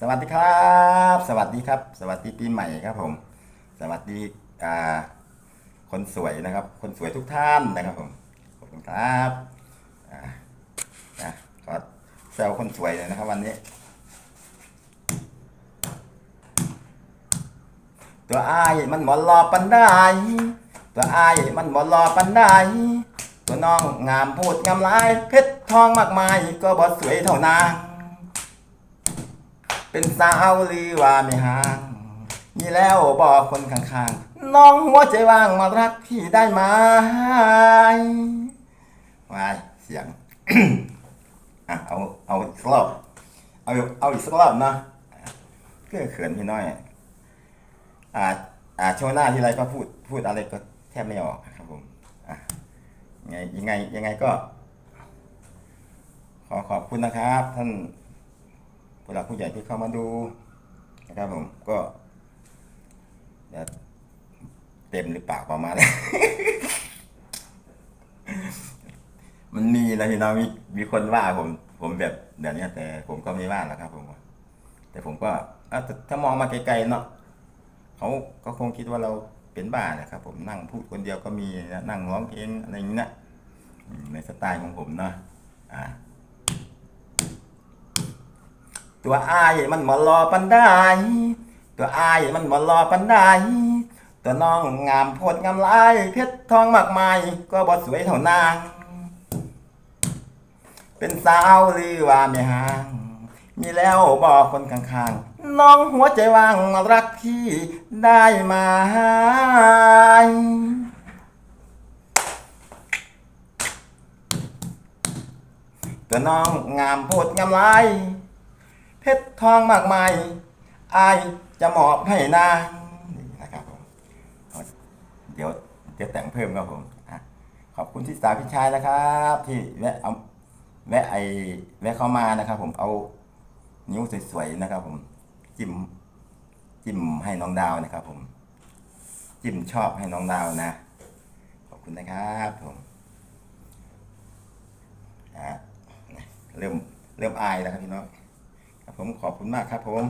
สวัสดีครับ สวัสดีครับ สวัสดีปีใหม่ครับผม สวัสดีอ่าคนสวยนะครับ คนสวยทุกท่านนะครับผมขอบคุณครับอ่านะขอแซวคนสวยเลยนะครับ วันนี้ ตัวอายมันหมอรอปันได้ตัวอายมันหมอรอปันได้ตัวน้องงามพูดงามลายเพชรทองมากมาย ก็บ่สวยเท่านาง เป็นสาวหรือว่าไม่ห่างนี่แล้วบอกคนข้างๆ น้องหัวใจว่างมารักพี่ได้ไหมวายเสียง อะเอาเอาอีกรอบเอาเอาอีกสักรอบนะเก็เขินพี่น้อย อ่า อ่าโชว์หน้าที่ไรก็พูดพูดอะไรก็แทบไม่ออกครับผมอะยังไงยังไงยังไงก็ ขอขอบคุณนะครับ ท่าน ผู้หลักผู้ใหญ่ที่เข้ามาดูนะครับผมก็จะเต็มหรือเปล่าประมาณนี้มันมีนะพี่น้องมีมีคนว่าผม ผมแบบเดี๋ยวนี้แต่ผมก็ไม่ว่าหรอกครับ ผม แต่ผมก็ถ้ามองมาไกลๆเนาะเขาก็คงคิดว่าเราเป็นบ้านะครับ ผมนั่งพูดคนเดียวก็มีนั่งร้องเพลงอะไรอย่างนี้นะในสไตล์ของผมเนาะอ่า ตัวอายมันมารอปันได้ตัวอายมันมารอปันได้ตัวน้องงามโพดงามลายเพชรทองมากมายก็บ่สวยเท่านาง เป็นสาวหรือว่าไม่ห่าง มีแล้วบอกคนข้างๆ น้องหัวใจว่างรักพี่ได้ไหมตัวน้องงามโพดงามลาย เพชรทองมากมายอายจะมอบให้นางนี่นะครับผมเอาเดี๋ยวจะแต่งเพิ่มครับผมขอบคุณที่สาวพี่ชายนะครับ ที่แวะเอาแวะไอแวะเข้ามานะครับผมเอานิ้วสวยๆนะครับ ผมจิ้มจิ้มให้น้องดาวนะครับ ผม จิ้มชอบให้น้องดาวนะ ขอบคุณนะครับผมอะเริ่มเริ่มอายแล้วครับพี่น้อง ครับผมขอบคุณมากครับผม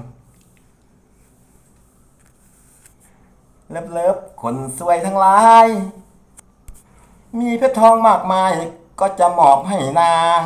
เลิฟเลิฟๆคนสวยทั้งหลาย มีเพชรทองมากมายก็จะมอบให้นาง